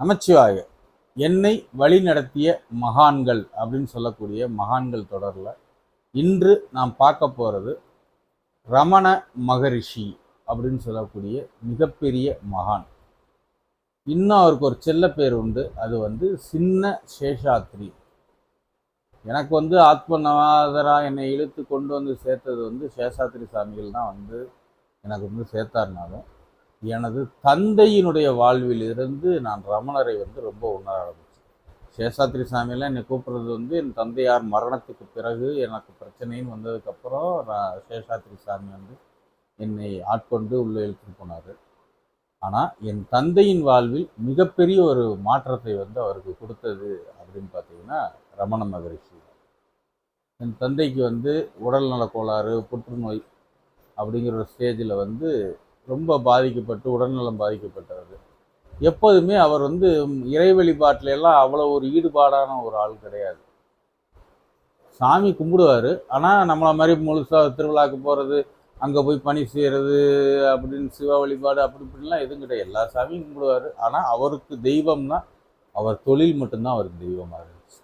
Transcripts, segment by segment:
நமச்சிவாய என்னை வழி நடத்திய மகான்கள் அப்படின்னு சொல்லக்கூடிய மகான்கள் தொடரில் இன்று நாம் பார்க்க போகிறது ரமண மகரிஷி அப்படின்னு சொல்லக்கூடிய மிகப்பெரிய மகான். இன்னும் அவருக்கு ஒரு செல்ல பேர் உண்டு. அது வந்து சின்ன சேஷாத்ரி. எனக்கு வந்து ஆத்மநாதரா என்னை இழுத்து கொண்டு வந்து சேர்த்தது வந்து சேஷாத்ரி சாமிகள் தான் வந்து எனக்கு வந்து சேர்த்தாருனாலும் எனது தந்தையினுடைய வாழ்வில் இருந்து நான் ரமணரை வந்து ரொம்ப உணர ஆரம்பித்தேன் சேஷாத்ரி சாமியெல்லாம் என்னை கூப்பிட்றது வந்து என் தந்தையார் மரணத்துக்கு பிறகு எனக்கு பிரச்சனைன்னு வந்ததுக்கப்புறம் நான் சேஷாத்ரி சாமி வந்து என்னை ஆட்கொண்டு உள்ளே இழுத்துட்டு போனார். ஆனால் என் தந்தையின் வாழ்வில் மிகப்பெரிய ஒரு மாற்றத்தை வந்து அவருக்கு கொடுத்தது அப்படின்னு பார்த்தீங்கன்னா ரமண மகரிஷி. என் தந்தைக்கு வந்து உடல்நல கோளாறு புற்றுநோய் அப்படிங்கிற ஒரு ஸ்டேஜில் வந்து ரொம்ப பாதிக்கப்பட்டு உடல்நலம் பாதிக்கப்பட்டவர். எப்போதுமே அவர் வந்து இறை வழிபாட்டிலெல்லாம் அவ்வளோ ஒரு ஈடுபாடான ஒரு ஆள் கிடையாது. சாமி கும்பிடுவார். ஆனால் நம்மளை மாதிரி முழுசாக திருவிழாக்கு போகிறது அங்கே போய் பணி செய்கிறது அப்படின்னு சிவ வழிபாடு அப்படி இப்படிலாம் எதுவும் கிடையாது. எல்லா சாமியும் கும்பிடுவார். ஆனால் அவருக்கு தெய்வம்னா அவர் தொழில் மட்டும்தான் அவருக்கு தெய்வமாக இருந்துச்சு.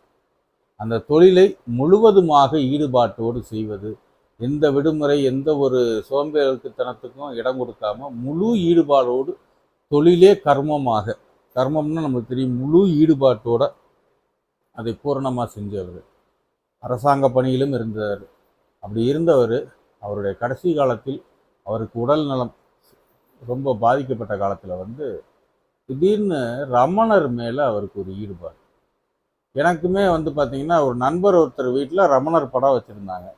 அந்த தொழிலை முழுவதுமாக ஈடுபாட்டோடு செய்வது எந்த விடுமுறை எந்த ஒரு சோம்பேறித்தனத்துக்கும் இடம் கொடுக்காம முழு ஈடுபாடோடு தொழிலே கர்மமாக. கர்மம்னா நமக்கு தெரியும் முழு ஈடுபாட்டோட அதை பூரணமாக செஞ்சவர். அரசாங்க பணியிலும் இருந்தவர். அப்படி இருந்தவர் அவருடைய கடைசி காலத்தில் அவருக்கு உடல் நலம் ரொம்ப பாதிக்கப்பட்ட காலத்தில் வந்து திடீர்னு ரமணர் மேலே அவருக்கு ஒரு ஈடுபாடு. எனக்குமே வந்து பார்த்திங்கன்னா ஒரு நண்பர் ஒருத்தர் வீட்டில் ரமணர் படம் வச்சுருந்தாங்க.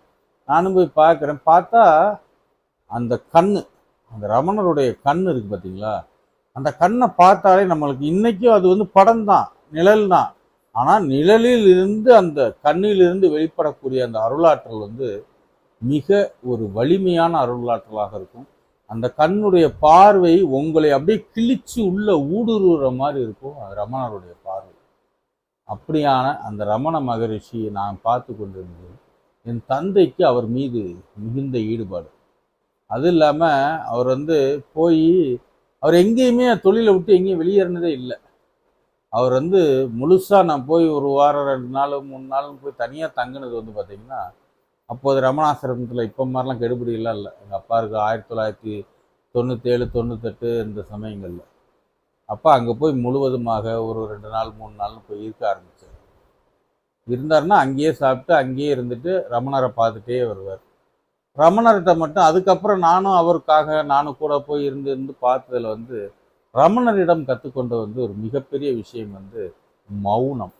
நானும் போய் பார்க்குறேன். பார்த்தா அந்த கண் அந்த ரமணருடைய கண் இருக்கு பார்த்தீங்களா? அந்த கண்ணை பார்த்தாலே நம்மளுக்கு இன்றைக்கும் அது வந்து படம் தான் நிழல் தான். ஆனால் நிழலில் இருந்து அந்த கண்ணிலிருந்து வெளிப்படக்கூடிய அந்த அருளாற்றல் வந்து மிக ஒரு வலிமையான அருளாற்றலாக இருக்கும். அந்த கண்ணுடைய பார்வை உங்களை அப்படியே கிழிச்சு உள்ள ஊடுருவுற மாதிரி இருக்கும் அது ரமணருடைய பார்வை. அப்படியான அந்த ரமண மகரிஷியை நான் பார்த்து கொண்டிருந்தேன். என் தந்தைக்கு அவர் மீது மிகுந்த ஈடுபாடு. அது இல்லாமல் அவர் வந்து போய் அவர் எங்கேயுமே தொழிலை விட்டு எங்கேயும் வெளியேறினதே இல்லை. அவர் வந்து முழுசாக நான் போய் ஒரு வாரம் ரெண்டு நாள் மூணு நாள் போய் தனியாக தங்கினது வந்து பார்த்திங்கன்னா அப்போது ரமணாசிரமத்தில் இப்போ மாதிரிலாம் கெடுபிடிலாம் இல்லை. எங்கள் அப்பா இருக்கு ஆயிரத்தி தொள்ளாயிரத்தி தொண்ணூற்றேழு தொண்ணூத்தெட்டு இந்த சமயங்களில். அப்போ அங்கே போய் முழுவதுமாக ஒரு ரெண்டு நாள் மூணு நாள் போய் இருக்க ஆரம்பித்தேன் இருந்தாருன்னா அங்கேயே சாப்பிட்டு அங்கேயே இருந்துட்டு ரமணரை பார்த்துட்டே வருவார். ரமணர்கிட்ட மட்டும் அதுக்கப்புறம் நானும் அவருக்காக நானும் கூட போய் இருந்து இருந்து பார்த்ததுல வந்து ரமணரிடம் கற்றுக்கொண்ட வந்து ஒரு மிகப்பெரிய விஷயம் வந்து மௌனம்.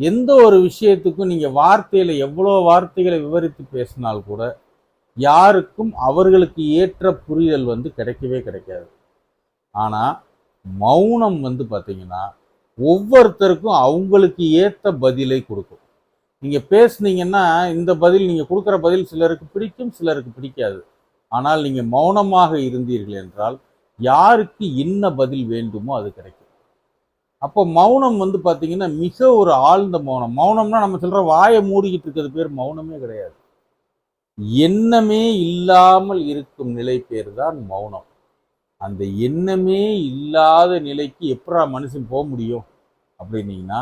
எந்த ஒரு விஷயத்துக்கும் நீங்கள் வார்த்தையில் எவ்வளோ வார்த்தைகளை விவரித்து பேசினால் கூட யாருக்கும் அவர்களுக்கு ஏற்ற புரிதல் வந்து கிடைக்கவே கிடைக்காது. ஆனால் மௌனம் வந்து பார்த்தீங்கன்னா ஒவ்வொருத்தருக்கும் அவங்களுக்கு ஏற்ற பதிலை கொடுக்கும். நீங்கள் பேசுனீங்கன்னா இந்த பதில் நீங்கள் கொடுக்குற பதில் சிலருக்கு பிடிக்கும் சிலருக்கு பிடிக்காது. ஆனால் நீங்கள் மௌனமாக இருந்தீர்கள் என்றால் யாருக்கு என்ன பதில் வேண்டுமோ அது கிடைக்கும். அப்போ மௌனம் வந்து பார்த்தீங்கன்னா மிக ஒரு ஆழ்ந்த மௌனம். மௌனம்னா நம்ம சொல்கிற வாயை மூடிக்கிட்டு இருக்கிறது பேர் மௌனமே கிடையாது. எண்ணமே இல்லாமல் இருக்கும் நிலை பேர் தான் மௌனம். அந்த எண்ணமே இல்லாத நிலைக்கு எப்படா மனுஷன் போக முடியும்? அப்படின்னீங்கன்னா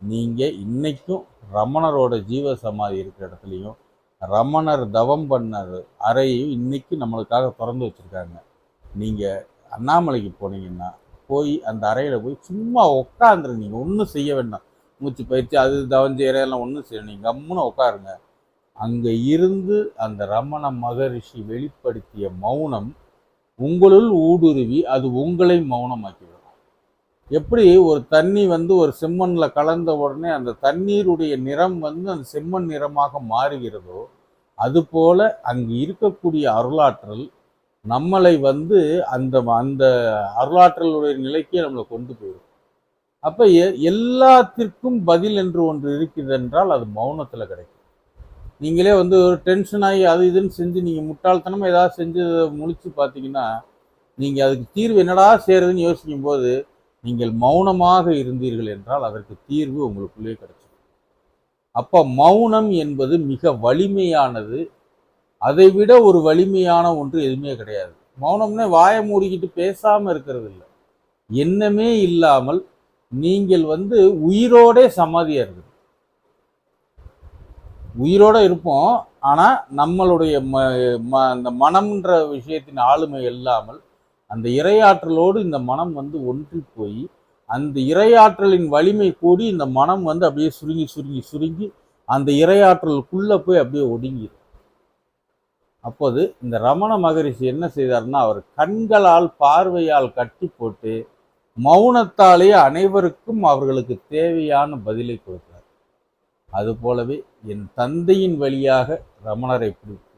நீங்கள் இன்னைக்கும் ரமணரோட ஜீவ சமாதி இருக்கிற இடத்துலையும் ரமணர் தவம் பண்ண அறையையும் இன்னைக்கு நம்மளுக்காக திறந்து வச்சுருக்காங்க. நீங்கள் அண்ணாமலைக்கு போனீங்கன்னா போய் அந்த அறையில் போய் சும்மா உட்காந்துருந்தீங்க நீங்கள் ஒன்றும் செய்ய வேண்டாம். மூச்சு பயிற்சி அது தவம் செய்கிறதெல்லாம் ஒன்றும் செய்யணும் நீங்கள் கம்முன்னு உட்காருங்க அங்கே இருந்து அந்த ரமண மகரிஷி வெளிப்படுத்திய மௌனம் உங்களுள் ஊடுருவி அது உங்களை மௌனமாக்கிவிடும். எப்படி ஒரு தண்ணி வந்து ஒரு செம்மண்ணில் கலந்த உடனே அந்த தண்ணீருடைய நிறம் வந்து அந்த செம்மண் நிறமாக மாறுகிறதோ அதுபோல அங்கு இருக்கக்கூடிய அருளாற்றல் நம்மளை வந்து அந்த அந்த அருளாற்றலுடைய நிலைக்கே நம்மளை கொண்டு போயிடும். அப்போ எ- எல்லாத்திற்கும் பதில் என்று ஒன்று இருக்கிறது என்றால் அது மௌனத்தில் கிடைக்கும். நீங்களே வந்து ஒரு டென்ஷன் ஆகி அது இதுன்னு செஞ்சு நீங்கள் முட்டாள்தனமாக ஏதாவது செஞ்சு முழிச்சு பார்த்தீங்கன்னா நீங்கள் அதுக்கு தீர்வு என்னடா செய்கிறதுன்னு யோசிக்கும் போது நீங்கள் மௌனமாக இருந்தீர்கள் என்றால் அதற்கு தீர்வு உங்களுக்குள்ளே கிடைச்சிடும். அப்போ மௌனம் என்பது மிக வலிமையானது. அதை விட ஒரு வலிமையான ஒன்று எதுவுமே கிடையாது. மௌனம்னா வாயை மூடிக்கிட்டு பேசாமல் இருக்கிறது இல்லை. எண்ணமே இல்லாமல் நீங்கள் வந்து உயிரோடே சமாதியாக இருக்குது உயிரோட இருப்போம். ஆனால் நம்மளுடைய ம ம- அந்த மனம்ன்ற விஷயத்தின் ஆளுமை இல்லாமல் அந்த இரையாற்றலோடு இந்த மனம் வந்து ஒன்றி போய் அந்த இரையாற்றலின் வலிமை கூடி இந்த மனம் வந்து அப்படியே சுருங்கி சுருங்கி சுருங்கி அந்த இரையாற்றலுக்குள்ளே போய் அப்படியே ஒடுங்கிடும் அப்போது இந்த ரமண மகரிஷி என்ன செய்தார்னா அவர் கண்களால் பார்வையால் கட்டி போட்டு மௌனத்தாலேயே அனைவருக்கும் அவர்களுக்கு தேவையான பதிலை கொடுத்தார். அது போலவே என் தந்தையின் வழியாக ரமணரை பிடித்து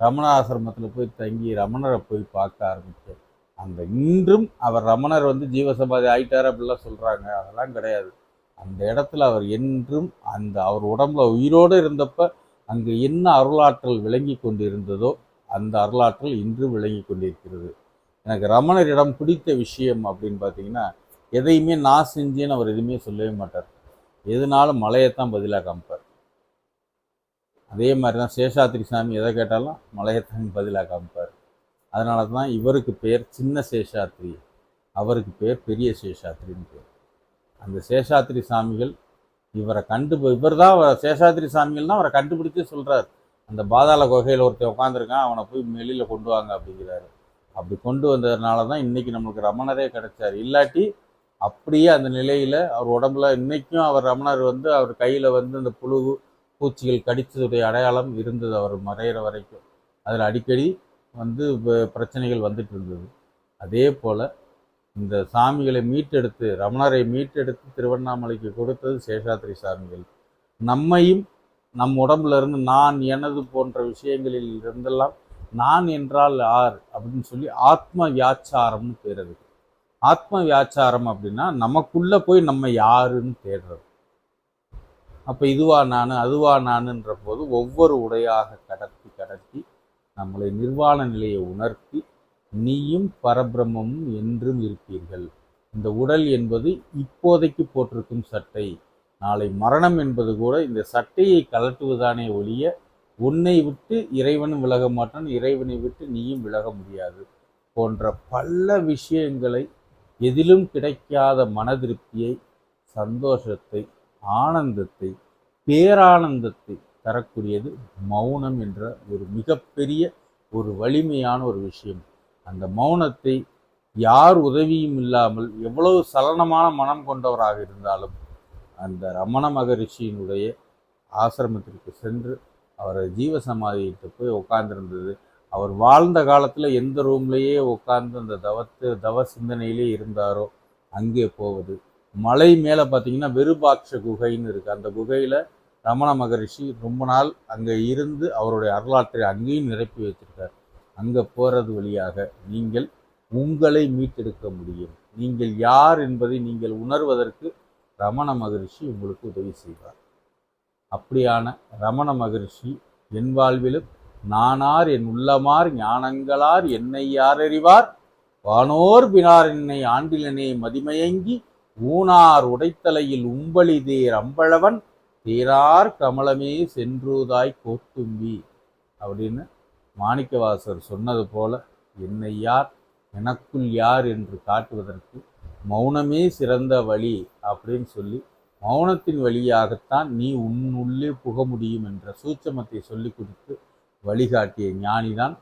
ரமண ஆசிரமத்தில் போய் தங்கி ரமணரை போய் பார்க்க ஆரம்பித்தேன். அந்த இன்றும் அவர் ரமணர் வந்து ஜீவசமாதி ஆயிட்டார் அப்படிலாம் சொல்கிறாங்க அதெல்லாம் கிடையாது. அந்த இடத்துல அவர் என்றும் அந்த அவர் உடம்புல உயிரோடு இருந்தப்ப அங்கு என்ன அருளாற்றல் விளங்கி கொண்டு இருந்ததோ அந்த அருளாற்றல் இன்றும் விளங்கி கொண்டிருக்கிறது. எனக்கு ரமணரிடம் பிடித்த விஷயம் அப்படின்னு பார்த்தீங்கன்னா எதையுமே நான் செஞ்சேன்னு அவர் எதுவுமே சொல்லவே மாட்டார். எதுனாலும் மலையைத்தான் பதிலாக காமிப்பார் அதே மாதிரி தான் சேஷாத்திரி சாமி எதை கேட்டாலும் மலையத்தான் பதிலாக காமிப்பார். அதனால தான் இவருக்கு பேர் சின்ன சேஷாத்திரி அவருக்கு பேர் பெரிய சேஷாத்திரின்னு பேர். அந்த சேஷாத்திரி சாமிகள் இவரை கண்டு இவர் தான் சேஷாத்திரி சாமிகள் தான் அவரை கண்டுபிடிச்சு சொல்கிறார் அந்த பாதாள குகையில் ஒருத்தர் உட்காந்துருக்கான் அவனை போய் வெளியில் கொண்டு வாங்க அப்படிங்கிறாரு. அப்படி கொண்டு வந்ததுனால தான் இன்றைக்கி நம்மளுக்கு ரமணரே கிடைச்சார். இல்லாட்டி அப்படியே அந்த நிலையில் அவர் உடம்புல இன்றைக்கும் அவர் ரமணர் வந்து அவர் கையில் வந்து அந்த புழு பூச்சிகள் கடித்ததுடைய அடையாளம் இருந்தது. அவர் மறையிற வரைக்கும் அதில் அடிக்கடி வந்து பிரச்சனைகள் வந்துட்டு இருந்தது. அதே போல் இந்த சாமிகளை மீட்டெடுத்து ரமணரை மீட்டெடுத்து திருவண்ணாமலைக்கு கொடுத்தது சேஷாத்ரி சாமிகள். நம்மையும் நம் உடம்புல இருந்து நான் எனது போன்ற விஷயங்களில் இருந்தெல்லாம் நான் என்றால் யார்? அப்படின்னு சொல்லி ஆத்ம வியாச்சாரம்னு பேர் அதுக்கு ஆத்ம வியாச்சாரம் அப்படின்னா நமக்குள்ளே போய் நம்ம யாருன்னு தேடுறது. அப்போ இதுவா நான் அதுவா நானுன்ற போது ஒவ்வொரு உடையாக கடத்தி கடத்தி நம்மளை நிர்வாண நிலையை உணர்த்தி நீயும் பரபிரமும் என்றும் இருப்பீர்கள். இந்த உடல் என்பது இப்போதைக்கு போட்டிருக்கும் சட்டை. நாளை மரணம் என்பது கூட இந்த சட்டையை கலட்டுவதானே ஒழிய உன்னை விட்டு இறைவனும் விலக மாட்டான். இறைவனை விட்டு நீயும் விலக முடியாது. போன்ற பல விஷயங்களை எதிலும் கிடைக்காத மனதிருப்தியை சந்தோஷத்தை ஆனந்தத்தை பேரானந்தத்தை தரக்கூடியது மௌனம் என்ற ஒரு மிகப்பெரிய ஒரு வலிமையான ஒரு விஷயம். அந்த மௌனத்தை யார் உதவியும் இல்லாமல் எவ்வளவு சலனமான மனம் கொண்டவராக இருந்தாலும் அந்த ரமண மகரிஷியினுடைய ஆசிரமத்திற்கு சென்று அவரை ஜீவசமாதியிட்டு போய் உட்கார்ந்திருந்தது அவர் வாழ்ந்த காலத்தில் எந்த ரூம்லேயே உட்கார்ந்து அந்த தவத்து தவ சிந்தனையிலே இருந்தாரோ அங்கே போவது. மலை மேலே பார்த்தீங்கன்னா விருபாட்ச குகைன்னு இருக்குது அந்த குகையில் ரமண மகரிஷி ரொம்ப நாள் அங்கே இருந்து அவருடைய வரலாற்றை அங்கேயும் நிரப்பி வச்சிருக்கார் அங்கே போகிறது வழியாக நீங்கள் உங்களை மீட்டெடுக்க முடியும். நீங்கள் யார் என்பதை நீங்கள் உணர்வதற்கு ரமண மகரிஷி உங்களுக்கு உதவி செய்வார். அப்படியான ரமண மகரிஷி என் வாழ்விலும் நானார் என் உள்ளமார் ஞானங்களார் என்னை யார் அறிவார்? வானோர் பினார் என்னை ஆண்டிலனே மதிமயங்கி ஊனார் உடைத்தலையில் உம்பளிதேர் அம்பளவன் தேரார் கமலமே சென்றுதாய் கோத்தும்பி. அப்படின்னு மாணிக்கவாசர் சொன்னது போல என்னை யார் எனக்குள் யார் என்று காட்டுவதற்கு மௌனமே சிறந்த வழி அப்படின்னு சொல்லி மௌனத்தின் வழியாகத்தான் நீ உன் உள்ளே புக முடியும் என்ற சூட்சமத்தை சொல்லி கொடுத்து வழிகாட்டிய ஞானிதான்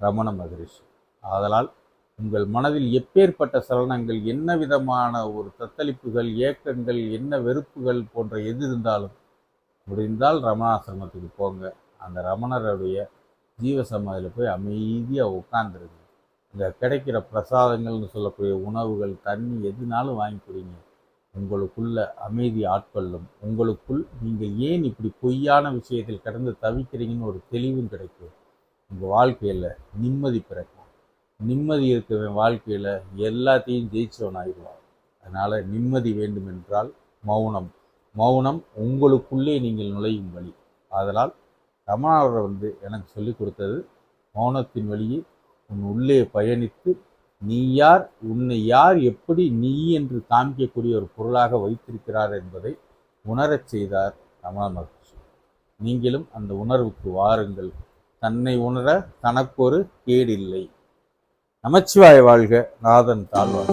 ரமண மகரிஷி. ஆதலால் உங்கள் மனதில் எப்பேற்பட்ட சலனங்கள் என்ன விதமான ஒரு தத்தளிப்புகள் ஏக்கங்கள் என்ன வெறுப்புகள் போன்ற எது இருந்தாலும் முடிந்தால் ரமணாசிரமத்துக்கு போங்க. அந்த ரமணருடைய ஜீவசமாதியில் போய் அமைதியாக உட்காந்துருங்க இந்த கிடைக்கிற பிரசாதங்கள்னு சொல்லக்கூடிய உணவுகள் தண்ணி எதுனாலும் வாங்கி கொடுங்க. உங்களுக்குள்ள அமைதி ஆட்கொள்ளும். உங்களுக்குள் நீங்கள் ஏன் இப்படி பொய்யான விஷயத்தில் கடந்து தவிக்கிறீங்கன்னு ஒரு தெளிவும் கிடைக்கும். உங்கள் வாழ்க்கையில் நிம்மதி பிறக்கும். நிம்மதி இருக்கவன் வாழ்க்கையில் எல்லாத்தையும் ஜெயிச்சவன் ஆயிடுவான் அதனால் நிம்மதி வேண்டுமென்றால் மௌனம். மௌனம் உங்களுக்குள்ளே நீங்கள் நுழையும் வழி. ஆதலால் ரமணாவர் வந்து எனக்கு சொல்லிக் கொடுத்தது மௌனத்தின் வழியே உன் உள்ளே பயணித்து நீ யார் உன்னை யார் எப்படி நீ என்று காமிக்கக்கூடிய ஒரு பொருளாக வைத்திருக்கிறார் என்பதை உணரச் செய்தார் ரமண மகர்ஷி. நீங்களும் அந்த உணர்வுக்கு வாருங்கள். தன்னை உணர தனக்கொரு கேடில்லை. நமச்சிவாய வாழ்க நாதன் தாழ்வார்.